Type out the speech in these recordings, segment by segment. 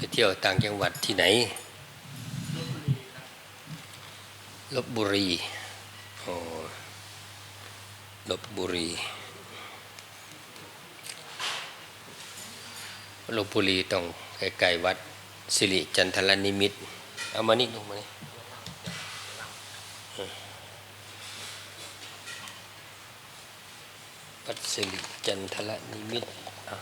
ไปเที่ยวต่างจังหวัดที่ไหนลบบุรีโอ้ลบบุรีลบบุรีต้องใกล้ๆวัดสิริจันทรนิมิตเอามานี่ลงมานี่วัดสิริจันทรนิมิตอะ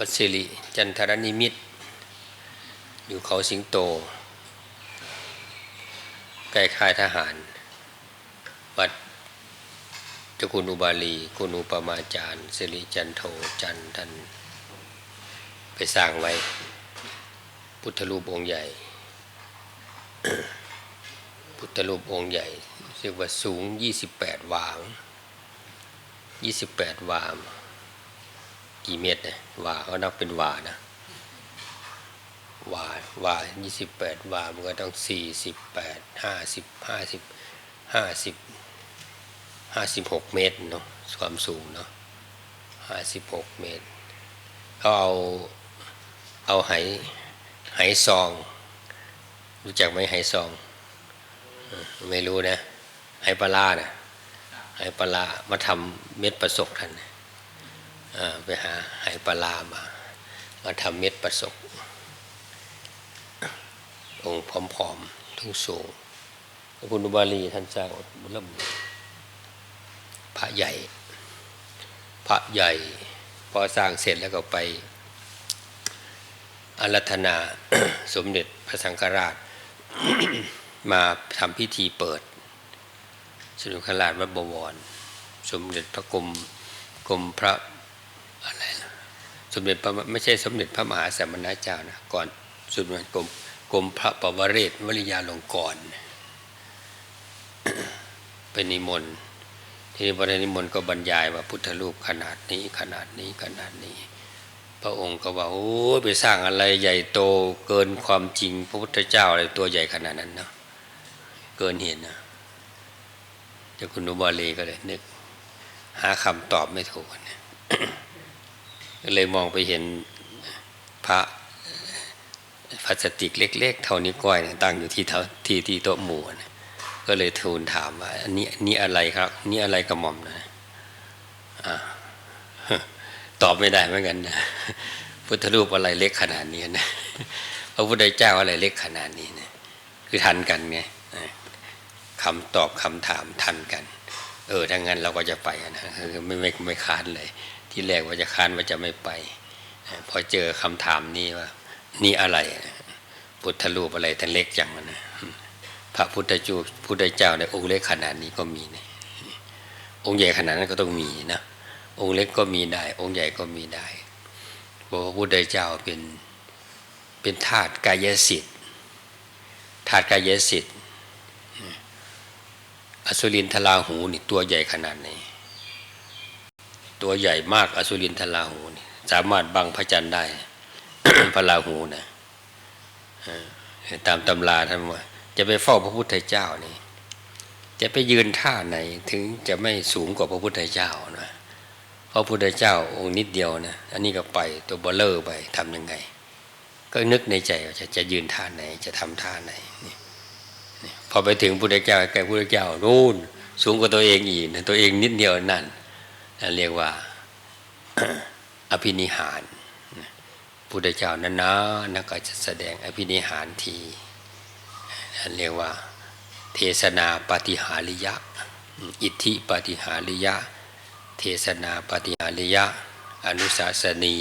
วัดสิริจันทรนิมิต อยู่เขาสิงโต ใกล้ค่ายทหาร วัดเจ้าคุณอุบาลีคุณอุปมาจารย์สิริจันโทจันท่านไปสร้างไว้ พุทธรูปองค์ใหญ่ พุทธรูปองค์ใหญ่เรียกว่าสูง 28 วาง 28 วาม กี่เมตรเนี่ยวาเขานับเป็นวานะวาวายี่สิบแปดวามันก็ต้องสี่สิบแปดห้าสิบห้าสิบห้าสิบห้าสิบหกเมตรเนาะความสูงเนาะห้าสิบหกเมตรเขาเอาเอาไหไหซอง รู้จักไหมไหซอง ไม่รู้นะไหปลาร้านะไหปลามาทำเม็ดประสบท่านนะ ไปหาหปลาลามา มาทำเม็ดประสบองค์ผอมๆทุ่งสูงพระคุณอุบาลีท่านสร้างบุญพระใหญ่ พระใหญ่ พอสร้างเสร็จแล้วก็ไปอารัธนาสมเด็จพระสังฆราช มาทำพิธีเปิด สมเด็จพระราชวัดบวร สมเด็จพระกรมกรมพระ อะไรนะสมเด็จพระไม่ใช่สมเด็จพระมหาสมณเจ้านะก่อนสมเด็จกรมกรมพระปวเรศวริยาลงกรเป็นนิมนต์ทีนี้พระนิมนต์ก็บรรยายว่าพุทธรูปขนาดนี้ขนาดนี้ขนาดนี้ พระองค์ก็ว่าโอ้ไปสร้างอะไรใหญ่โตเกินความจริงพระพุทธเจ้าอะไรตัวใหญ่ขนาดนั้นเนาะเกินเห็นนะเจ้าคุณอุบาลีก็เลยนึก หาคำตอบไม่ถูกเนี่ย ก็เลยมองไปเห็นพระพลาสติกเล็ก ๆ เท่านี้วก้อยตั้งอยู่ที่เท่าที่ที่โต๊ะหมู่นะก็เลยทูลถามว่าอันนี้นี่อะไรครับ นี่อะไรกระหม่อมนะอ่าตอบไม่ได้เหมือนกันนะพุทธรูปอะไรเล็กขนาดนี้นะพระพุทธเจ้าอะไรเล็กขนาดนี้นะคือทันกันไงคำตอบคำถามทันกัน เออถ้างั้นเราก็จะไปนะไม่ไม่ไม่ค้านเลย ที่แรกว่าจะค้านว่าจะไม่ไป พอเจอคำถามนี้ว่า นี่อะไร พุทธรูปอะไรท่านเล็กจังนะพระพุทธจูพุทธเจ้าในองค์เล็กขนาดนี้ก็มีนะองค์ใหญ่ขนาดนั้นก็ต้องมีนะองค์เล็กก็มีได้ องค์ใหญ่ก็มีได้บอกว่าพุทธเจ้าเป็นเป็นธาตุกายสิทธิ์ธาตุกายสิทธิ์อสุรินทราหูนี่ตัวใหญ่ขนาดไหน ตัวใหญ่มากอสุรินทราหูนี่สามารถบังพระจันทร์ได้พระราหูนะตามตำราท่านว่า จะไปเฝ้าพระพุทธเจ้านี่ จะไปยืนท่าไหนถึงจะไม่สูงกว่าพระพุทธเจ้านะพระพุทธเจ้าองค์นิดเดียวนะอันนี้ก็ไปตัวเบลเลอร์ไปทำยังไง ก็นึกในใจว่าจะจะยืนท่าไหนจะทำท่าไหนนี่พอไปถึงพุทธเจ้าแก่พุทธเจ้านู่นสูงกว่าตัวเองอีกนะตัวเองนิดเดียวนั่น เรียกว่าอภินิหารพุทธเจ้านั้นนะนักก็จะแสดงอภินิหารทีเรียกว่า เทศนาปฏิหาริยะ อิทธิปฏิหาริยะ เทศนาปฏิหาริยะ อนุสาสนี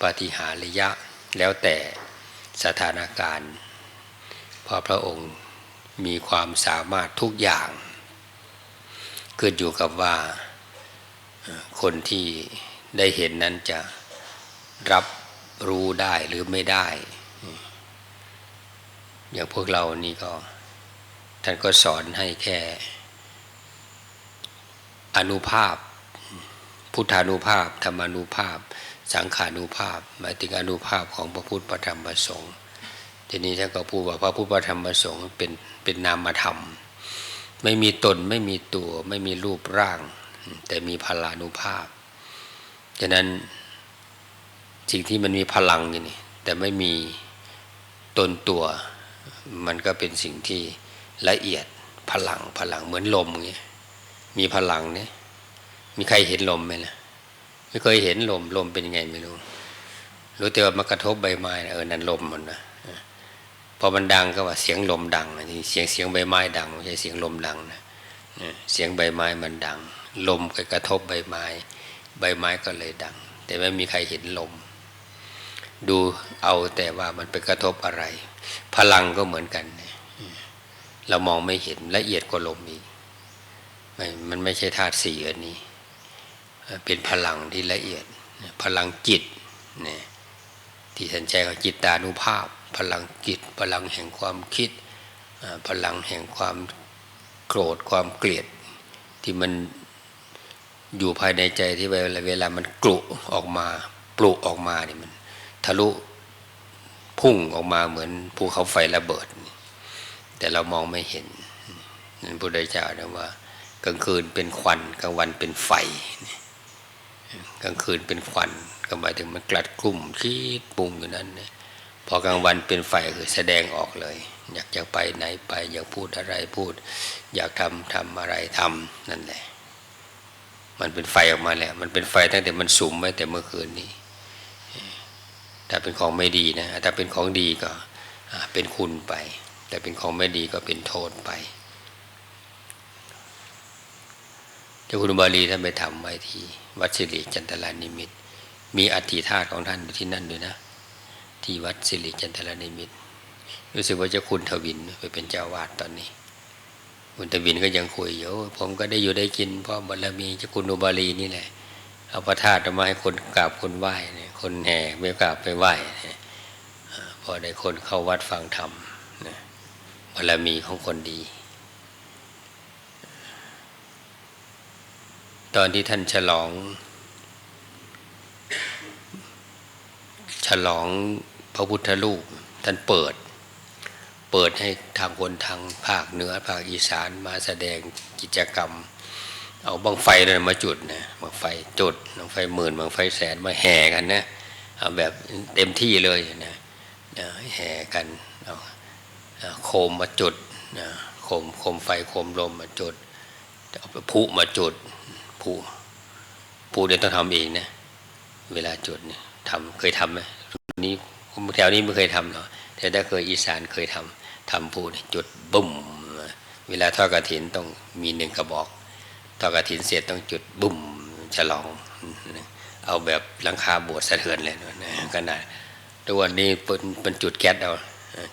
ปฏิหาริยะ แล้วแต่สถานการณ์เพราะพระองค์มีความสามารถทุกอย่าง ขึ้นอยู่กับว่า คนที่ได้เห็นนั้นจะรับรู้ได้หรือไม่ได้ อย่างพวกเรานี่ก็ ท่านก็สอนให้แค่ อนุภาพ พุทธานุภาพ ธรรมานุภาพ สังขานุภาพ หมายถึงอนุภาพของพระพุทธพระธรรมพระสงฆ์ทีนี้ท่านก็พูดว่าพระพุทธพระธรรมพระสงฆ์เป็นเป็นนามธรรม ไม่มีตนไม่มีตัว ไม่มีรูปร่าง แต่มีพลานุภาพฉะนั้นสิ่งที่มันมีพลังนี่แต่ไม่มีตนตัว มันก็เป็นสิ่งที่ละเอียดพลังพลังเหมือนลมเงี้ยมีพลังเนี่ยมีใครเห็นลมไหมล่ะไม่เคยเห็นลมลมเป็นยังไงไม่รู้ รู้แต่ว่ามากระทบใบไม้นะเออนั่นลมหมดนะพอมันดังก็ว่าเสียงลมดังนะที่เสียงเสียงใบไม้ดังไม่ใช่เสียงลมดังนะเสียงใบไม้มันดัง ลมก็กระทบใบไม้ ใบไม้ก็เลยดัง แต่ไม่มีใครเห็นลม ดูเอาแต่ว่ามันไปกระทบอะไร พลังก็เหมือนกัน เรามองไม่เห็นละเอียดกว่าลมอีกมันไม่ใช่ธาตุสี่อันนี้ เป็นพลังที่ละเอียด พลังจิตเนี่ยที่ท่านใจของจิตตานุภาพ พลังจิต พลังแห่งความคิด พลังแห่งความโกรธความเกลียดที่มัน อยู่ภายในใจที่เวลาเวลามันกลุออกมาปลุกออกมาเนี่ยมัน ทะลุพุ่งออกมาเหมือนภูเขาไฟระเบิด แต่เรามองไม่เห็นนั่นพุทธเจ้านะว่ากลางคืนเป็นควันกลางวันเป็นไฟ กลางคืนเป็นควันก็หมายถึงมันกลัดกลุ่มคิดปรุงอยู่นั้นเนี่ยพอกลางวันเป็นไฟคือแสดงออกเลย อยากจะไปไหนไป อยากพูดอะไรพูด อยากทำทำอะไรทำนั่นแหละ มันเป็นไฟออกมาแล้ว มันเป็นไฟตั้งแต่มันสุมไว้แต่เมื่อคืนนี้ ถ้าเป็นของไม่ดีนะ ถ้าเป็นของดีก็เป็นคุณไป แต่เป็นของไม่ดีก็เป็นโทษไป เจ้าคุณบาลีท่านไปทำไว้ที่วัดสิริจันทรานิมิต มีอธิธาตุของท่านอยู่ที่นั่นด้วยนะ ที่วัดสิริจันทรานิมิต รู้สึกว่าเจ้าคุณทวินไปเป็นเจ้าวาดตอนนี้ คุณทวินก็ยังคุยอยู่ผมก็ได้อยู่ได้กินเพราะบารมีเจ้าคุณอุบาลีนี่แหละเอาพระธาตุมาให้คนกราบคนไหว้เนี่ยคนแห่ไม่กราบไปไหว้พอได้คนเข้าวัดฟังธรรมบารมีของคนดี ตอนที่ท่านฉลอง ฉลองพระพุทธรูปท่านเปิด เปิดให้ทางคนทางภาคเหนือภาคอีสานมาแสดงกิจกรรม เอาบังไฟเลยมาจุดนะบังไฟจุดบังไฟหมื่นบังไฟแสนมาแห่กันนะเอาแบบเต็มที่เลยนะแห่กันเอาโคมมาจุดนะโคมโคมไฟโคมลมมาจุดเอาพุมาจุดผูผูเดี๋ยวต้องทำเองนะเวลาจุดเนี่ยทำเคยทำไหมนี้แถวนี้ไม่เคยทำเนาะแต่ถ้าเคยอีสานเคยทำ ทำผู้จุดบุ่มเวลาทอดกระถินต้องมีหนึ่งกระบอกทอดกระถินเสร็จต้องจุดบุ่มฉลอง เอาแบบหลังคาบสถ์สะเทือนเลยนะขนาดตัวันนี้เป็นเป็นจุดแก๊สเอา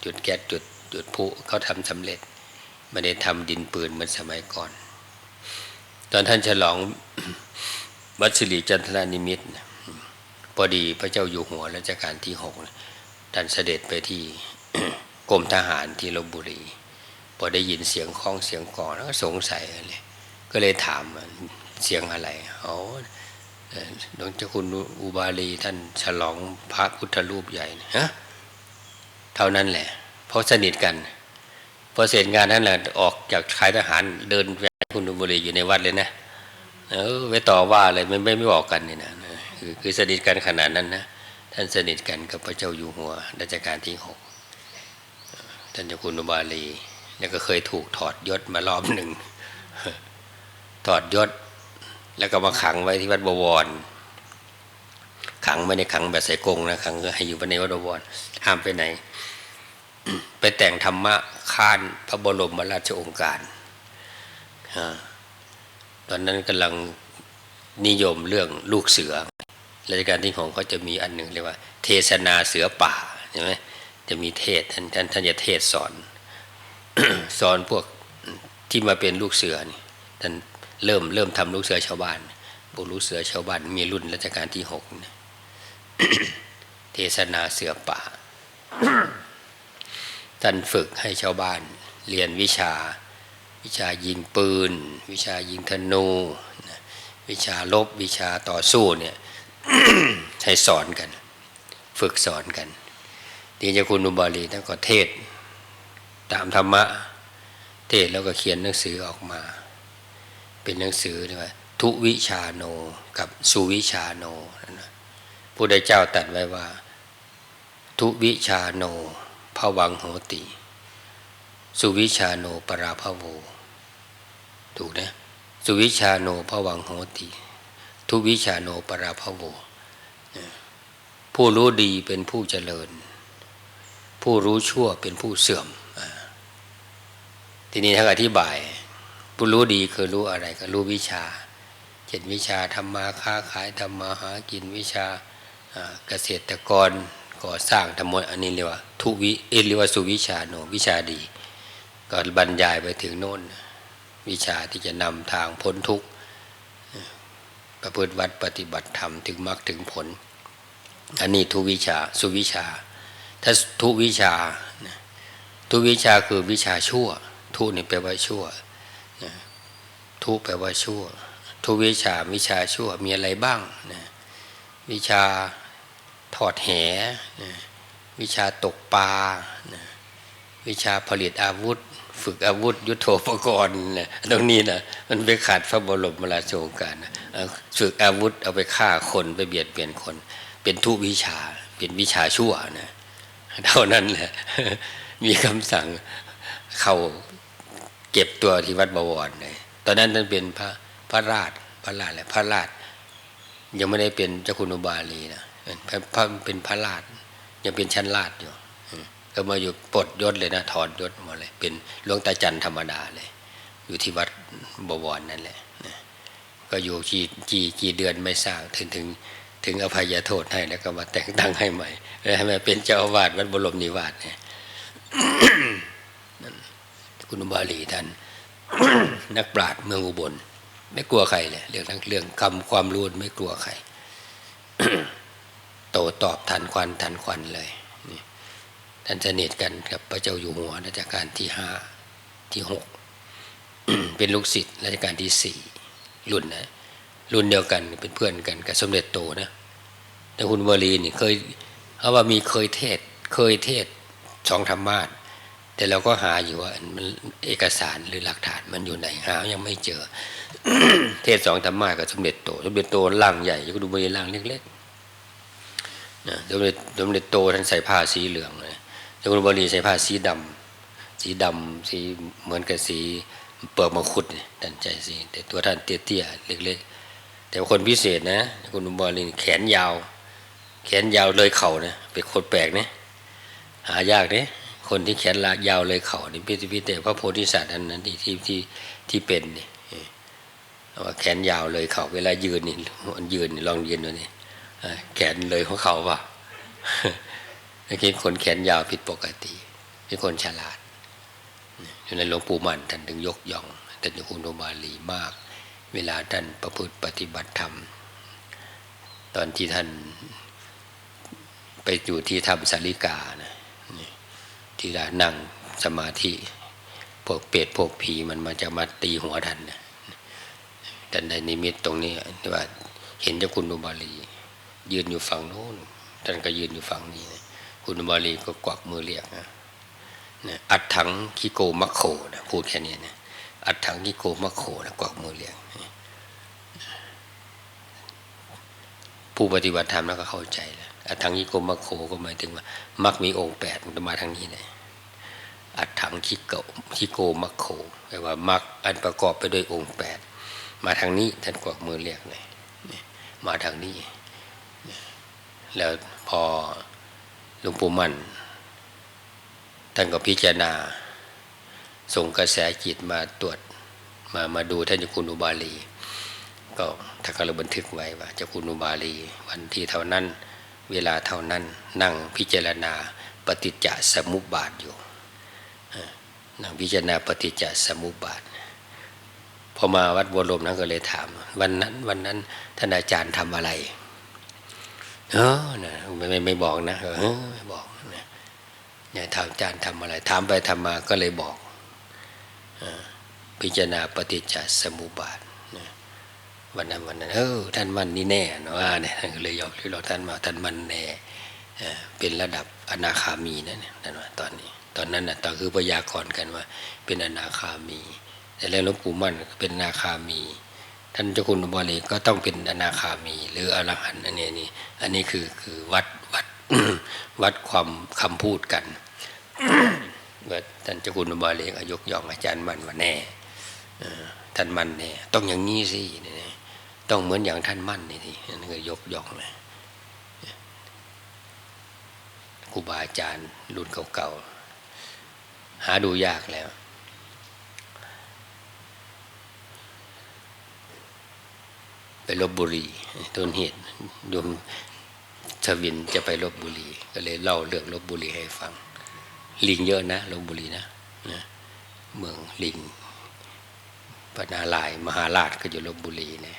จุดแก๊สจุดจุดผู้เขาทำสำเร็จไม่ได้ทำดินปืนเหมือนสมัยก่อน ตอนท่านฉลองวัดสิริจันทรานิมิตพอดีพระเจ้าอยู่หัวรัชกาลที่หกท่านเสด็จไปที่ กรมทหารที่ลบบุรี พอได้ยินเสียงคล้องเสียงกอนแล้วก็สงสัยเลยก็เลยถามเสียงอะไรอ๋อหลวงเจ้าคุณอุบาลีท่านฉลองพระพุทธรูปใหญ่ฮะเท่านั้นแหละ เพราะสนิทกันพอเสร็จงานนั้นแหละออกจากค่ายทหารเดินไปคุณอุบาลีอยู่ในวัดเลยนะเออไปต่อว่าอะไรไม่ไม่ไม่บอกกันนี่นะคือคือสนิทกันขนาดนั้นนะท่านสนิทกันกับพระเจ้าอยู่หัวรัชกาลที่หก ท่านเจ้าคุณอุบาลีแล้วก็เคยถูกถอดยศมารอบหนึ่งถอดยศ แล้วก็มาขังไว้ที่วัดบวร ขังไม่ในขังแบบใส่กงนะขังก็ให้อยู่ภายในวัดบวรห้ามไปไหน ไปแต่งธรรมะค้านพระบรมราชโองการตอนนั้นกำลังนิยมเรื่องลูกเสือราชการที่ของเขาจะมีอันหนึ่งเรียกว่า เทศนาเสือป่าใช่ไหม จะมีเทศท่านท่านท่านจะเทศสอน สอนพวกที่มาเป็นลูกเสือนี่ท่านเริ่มเริ่มทำลูกเสือชาวบ้านบุลูกเสือชาวบ้านมีรุ่นรัชกาลที่หกเทศนาเสือป่า ท่านฝึกให้ชาวบ้านเรียนวิชา วิชายิงปืน วิชายิงธนูวิชาลบวิชาต่อสู้เนี่ยให้สอนกัน ฝึกสอนกัน ทีเจ้าคุณอุบาลีท่านก็เทศ ตามธรรมะ เทศแล้วก็เขียนหนังสือออกมา เป็นหนังสือเรียกว่า ทุวิชาโนกับสุวิชาโนนะผู้ใดเจ้าตัดไว้ว่า ทุวิชาโนภวังโหติ สุวิชาโนปราภโว ถูกนะสุวิชาโนภวังโหติ ทุวิชาโนปราภโวผู้รู้ดีเป็นผู้เจริญ ผู้รู้ชั่วเป็นผู้เสื่อม ทีนี้ท่านอธิบาย ผู้รู้ดีคือรู้อะไรก็รู้วิชาเช่นวิชาทำมาค้าขายทำมาหากินวิชาเกษตรกรก่อสร้างทั้งหมดอันนี้เรียกว่าทุวิเอเรียกว่าสุวิชาโนวิชาดี ก็บรรยายไปถึงโน่น วิชาที่จะนำทางพ้นทุกข์ประพฤติวัดปฏิบัติธรรมถึงมรรคถึงผล อันนี้ทุวิชาสุวิชา ถ้าทุวิชา ทุวิชาคือวิชาชั่ว ทุนี่แปลว่าชั่ว ทุแปลว่าชั่ว ทุวิชาวิชาชั่วมีอะไรบ้างนะวิชาถอดแหนะวิชาตกปลานะวิชาผลิตอาวุธ ฝึกอาวุธ ยุทโธปกรณ์นะตรงนี้นะมันไปขาดพระบรมราชโองการนะฝึกอาวุธเอาไปฆ่าคนไปเบียดเบียนคน เป็นทุวิชาเป็นวิชาชั่วนะ เท่านั้นแหละ มีคำสั่งเข้าเก็บตัวที่วัดบวรเลยตอนนั้นท่านเป็นพระพระราชพระราชแหละพระราช ยังไม่ได้เป็นเจ้าคุณอุบาลีนะเป็นพระเป็นพระราชยังเป็นชั้นราชอยู่ก็มาอยู่ปลดยศเลยนะถอนยศมาเลย เป็นหลวงตาจันธรรมดาเลย อยู่ที่วัดบวรนั่นแหละก็อยู่กี่กี่กี่เดือนไม่ทราบถึงถึงถึงอภัยโทษให้แล้วก็มาแต่งตั้งให้ใหม่ ให้มาเป็นเจ้าอาวาสวัดบรมนิวาสเนี่ยคุณอุบาลีท่านนักปราชญ์เมืองอุบล ไม่กลัวใครเลยเรื่องทั้งเรื่องคำความรู้ไม่กลัวใครโตตอบทันควันทันควันเลยท่านสนิทกันกับพระเจ้าอยู่หัวรัชกาลที่ห้าที่หกเป็นลูกศิษย์รัชกาลที่สี่รุ่นนะรุ่นเดียวกันเป็นเพื่อนกันกับสมเด็จโตนะแต่คุณวลีนี่เคย เขาว่ามีเคยเทศ เคยเทศสองธรรมาทแต่เราก็หาอยู่ว่ามันเอกสารหรือหลักฐานมันอยู่ไหนหายังไม่เจอ เทศสองธรรมาทกับสมเด็จโตสมเด็จโตล่างใหญ่ก็ดูบริล่างเล็กๆนะสมเด็จสมเด็จโตท่านใส่ผ้าสีเหลืองเลยแต่คุบรีใส่ผ้าสีดำสีดำสีเหมือนกับสีเปลือกมังคุดท่านใจสีแต่ตัวท่านเตี้ยๆเล็กๆแต่คนพิเศษนะคุณบรีแขนยาว แขนยาวเลยเข่าเนะเป็นคนแปลกเนะหายากเนี่ยคนที่แขนลายาวเลยเข่านี่พิพิเตพระโพธิสัตว์อันนั้นที่ที่ที่ที่เป็นนี่ว่าแขนยาวเลยเข่าเวลายืนนี่มันยืนลองยืนดูนี่แขนเลยของเขาป่ะไม่คิดคนแขนยาวผิดปกติเป็นคนฉลาดอยู่ในหลวงปู่มันท่านถึงยกย่องท่านอยู่คุณโนบาลีมาก เวลาท่านประพฤติปฏิบัติธรรม ตอนที่ท่าน ไปอยู่ที่ธรรมสาริกานะที่ได้นั่งสมาธิพวกเปรตพวกผีมันมาจะมาตีหัวท่านนะท่านในนิมิตตรงนี้ว่าเห็นเจ้าคุณอุบาลี ยืนอยู่ฝั่งโน้นท่านก็ยืนอยู่ฝั่งนี้นะคุณอุบาลีก็กวักมือเรียกนะนะอัดถังคิโกมัคโคนะพูดแค่นี้นะอัดถังคิโกมัคโคนะกวักมือเรียกผู้ปฏิบัติธรรมแล้วก็เข้าใจ อัดถังคิโกมัคโคก็หมายถึงว่ามักมีองค์แปดมันจะมาทางนี้เลยอัดถังคิโกคิโกมัคโคแปลว่ามักอันประกอบไปด้วยองค์แปดมาทางนี้ท่านกวักมือเรียกเลยมาทางนี้ แล้วพอหลวงปู่มันท่านก็พิจารณา ส่งกระแสจิตมาตรวจมามาดูท่านเจ้าคุณอุบาลี ก็ถ้าเราบันทึกไว้ว่าเจ้าคุณอุบาลี วันที่เท่านั้น เวลาเท่านั้นนั่งพิจารณาปฏิจจสมุปบาทอยู่นั่งพิจารณาปฏิจจสมุปบาทพอมาวัดบัวลมนั้นก็เลยถาม วันนั้นวันนั้นท่านอาจารย์ทำอะไรเออนะไม่ไม่ไม่บอกนะเออไม่บอกนะเนี่ยถามอาจารย์ทำอะไรถามไปทำมาก็เลยบอกพิจารณาปฏิจจสมุปบาทนะ วันนั้นวันนั้นเออท่านมันนี่แน่นะว่าเนี่ยท่านก็เลยยอมที่เราท่านมาท่านมันแน่เป็นระดับอนาคามีนั่นเนี่ยนั่นว่าตอนนี้ ตอนนั้นน่ะตอนคือพยากรณ์กันว่า เป็นอนาคามี แต่แล้วหลวงปู่มั่นเป็นอนาคามี ท่านเจ้าคุณอุบาลีก็ต้องเป็นอนาคามี หรืออรหันต์อันนี้นี่อันนี้คือคือวัดวัดวัดความคำพูดกันว่าท่านเจ้าคุณอุบาลีก็ยกย่องอาจารย์มันว่าแน่ท่านมันแน่ต้องอย่างนี้สินี่ ต้องเหมือนอย่างท่านมั่นนี่ทีนั่นก็ยกย่องเลยครูบาอาจารย์รุ่นเก่าๆหาดูยากแล้ว ไปลบบุรีต้นเหตุโยมชวินจะไปลบบุรี ก็เลยเล่าเรื่องลบบุรีให้ฟัง ลิงเยอะนะลบบุรีนะนะเมืองลิงปนาลายมหาราชก็อยู่ลบบุรีเนะ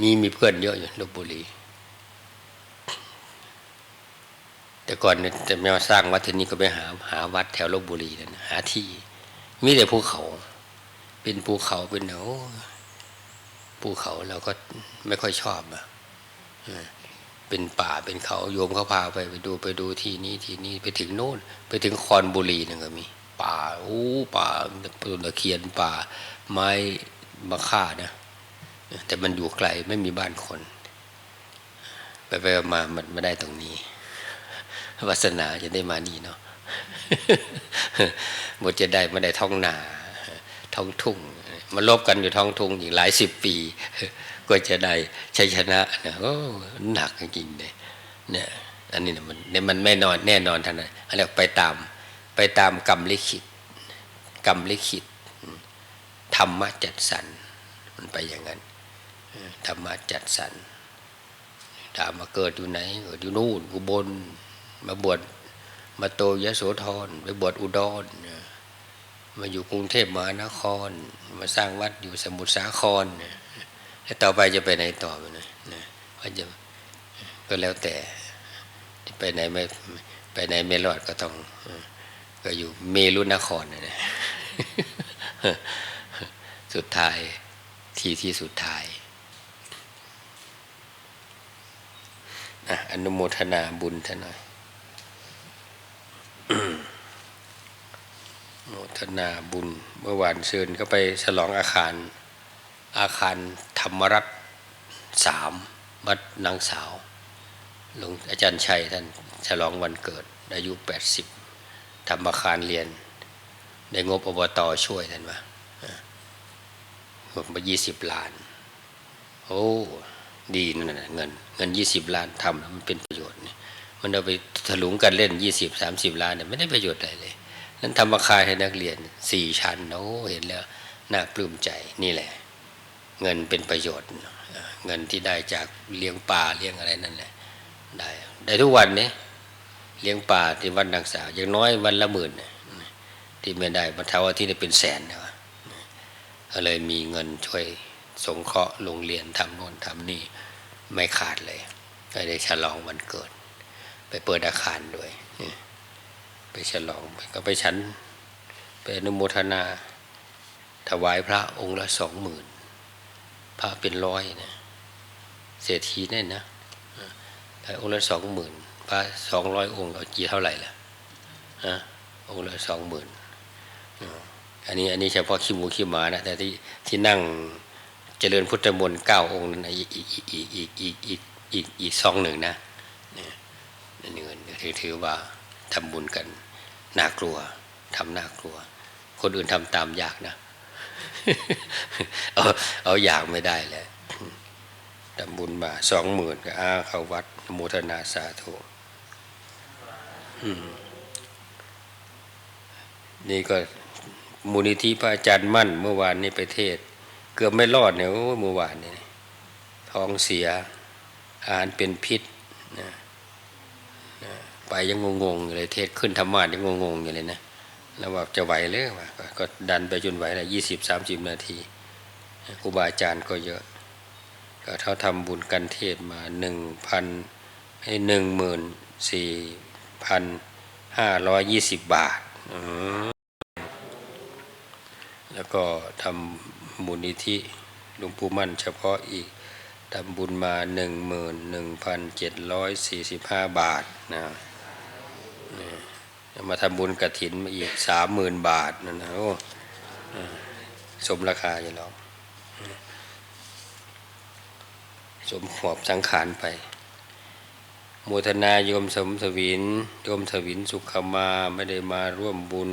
มีมีเพื่อนเยอะอยู่ลบบุรี แต่ก่อนเนี่ยจะมาสร้างวัดที่นี่ก็ไปหาหาวัดแถวลบบุรีนั่นหาที่ มีแต่ภูเขา เป็นภูเขาเป็นเหนาภูเขาเราก็ไม่ค่อยชอบอะเป็นป่าเป็นเขาโยมเขาพาไปไปดูไปดูที่นี่ที่นี่ไปถึงโน่น ไปถึงคอนบุรีนั่นก็มี ป่าโอ้ป่าต้นตะเคียนป่า ไม้มะค่านะ แต่มันอยู่ไกลไม่มีบ้านคน ไปไปมามันไม่ได้ตรงนี้วาสนาจะได้มานี่เนาะบทจะได้ไม่ได้ท้องนาท้องทุ่งมาลบกันอยู่ท้องทุ่งอีกหลายสิบปี ก็จะได้ชัยชนะนะโอ้หนักจริงเลยเนี่ยอันนี้นะมันเนี่ยมันไม่นอนแน่นอนท่านนะอันนี้ไปตาม ไปตามกรรมลิขิตกรรมลิขิตธรรมะจัดสรรมันไปอย่างนั้น ธรรมะจัดสรรถามมาเกิดอยู่ไหนเกิดอยู่นู่นอุบลมาบวชมาโตยโสธรไปบวชอุดรมาอยู่กรุงเทพมหานคร มาสร้างวัดอยู่สมุทรสาครแล้วต่อไปจะไปไหนต่อไปนะนะก็จะก็แล้วแต่ไปไหนไม่ไปไหนไม่รอดก็ต้องก็อยู่เมรุนครนะสุดท้ายที่ที่สุดท้าย อะอนุโมทนาบุญท่านหน่อยโมทนาบุญ เมื่อวานเชิญก็ไปฉลองอาคาร อาคารธรรมรัตน์สามวัดนางสาวหลวงอาจารย์ชัยท่านฉลองวันเกิด อายุแปดสิบทำอาคารเรียน ได้งบอบตช่วยท่านมางบมายี่สิบล้าน โอ้ ดีนั่นนะเงินเงินยี่สิบล้านทำแล้วมันเป็นประโยชน์นี่มันเอาไปถลุงกันเล่นยี่สิบสามสิบล้านเนี่ยไม่ได้ประโยชน์อะไรเลยนั้นทำอาคาให้นักเรียนสี่ชั้นโอ้เห็นแล้วน่าปลื้มใจนี่แหละ เงินเป็นประโยชน์ เงินที่ได้จากเลี้ยงปลาเลี้ยงอะไรนั่นแหละได้ได้ทุกวันเนี้เลี้ยงปลาที่วันดนางสาวอย่างน้อยวันละหมื่นที่ไม่ได้บรรเทาที่ได้เป็นแสนนะก็เลยมีเงินช่วย สงเคราะห์โรงเรียนทำโน่นทำนี่ไม่ขาดเลยก็ได้ฉลองวันเกิด ไปเปิดอาคารด้วย ไปฉลองก็ไปฉันไปอนุโมทนา ถวายพระองค์ละสองหมื่นพระเป็นร้อยนะเศรษฐีแน่นะพระองค์ละสองหมื่นพระสองร้อยองค์เอากี่เท่าไหร่ล่ะฮะองค์ละสองหมื่นอันนี้อันนี้เฉพาะขี้หมูขี้หมานะแต่ที่ที่นั่ง เจริญพุทธมนต์เก้าองค์นั้นอีกอีกอีกอีกอีกอีกอีกอีกซองหนึ่งนะเนี่ยเงินถือถือว่าทำบุญกันน่ากลัวทำน่ากลัว คนอื่นทำตามยากนะเอาเอาอยากไม่ได้เลยทำบุญมาสองหมื่นก็อ้าเข้าวัดโมทนาสาธุนี่ก็มูลนิธิพระอาจารย์มั่นเมื่อวานนี้ไปเทศ เกือบไม่รอดเนี่ยเมื่อวานนี้ท้องเสีย อาหารเป็นพิษนะไปยังงงๆอยู่เลยเทศขึ้นธรรมะยังงงๆอยู่เลยนะแล้วว่าจะไหวเลยว่าก็ดันไปจนไหวเละยี่สิบสามสิบนาทีครูบาอาจารย์ก็เยอะ ก็เท่าทำบุญกันเทศมาหนึ่งพันให้หนึ่งหมื่นสี่พันห้าร้อยยี่สิบบาท แล้วก็ทำ มูลนิธิหลวงปู่มั่นเฉพาะอีกทำบุญมาหนึ่งหมื่นหนึ่งพันเจ็ดร้อยสี่สิบห้าบาทนะนี่มาทำบุญกระถินมาอีกสามหมื่นบาทนั่นะโอ้สมราคาอยู่หรอกสมหอบสังขารไปโมทนาโยมสมทวินโยมทวินสุขมาไม่ได้มาร่วมบุญ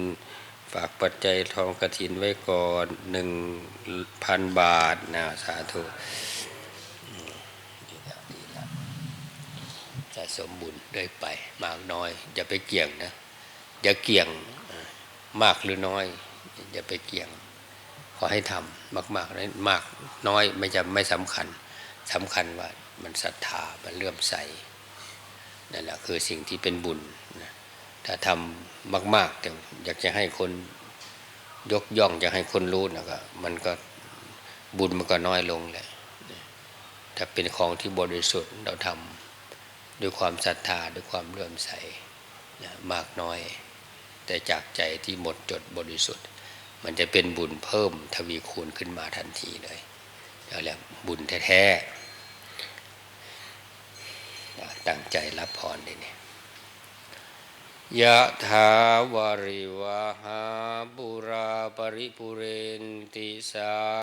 ฝากปัจจัยทองกระถินไว้ก่อนหนึ่งพันบาทนะสาธุสะสมบุญเรื่อยไป มากน้อย อย่าไปเกี่ยงนะอย่าเกี่ยงมากหรือน้อย อย่าไปเกี่ยง ขอให้ทำมากๆนะมากน้อยไม่จะไม่สำคัญสำคัญว่ามันศรัทธามันเลื่อมใสนั่นแหละคือสิ่งที่เป็นบุญนะ ถ้าทำมากๆแต่อยากจะให้คนยกย่องอยากให้คนรู้นะก็มันก็บุญมันก็น้อยลงแหละถ้าเป็นของที่บริสุทธิ์เราทำด้วยความศรัทธาด้วยความเลื่อมใสนะมากน้อย แต่จากใจที่หมดจดบริสุทธิ์ มันจะเป็นบุญเพิ่มทวีคูณขึ้นมาทันทีเลยเรียกบุญแท้ๆตั้งใจรับพรเลยเนี่ย ยะถาวาริวหาบุราปริปุเรนติสา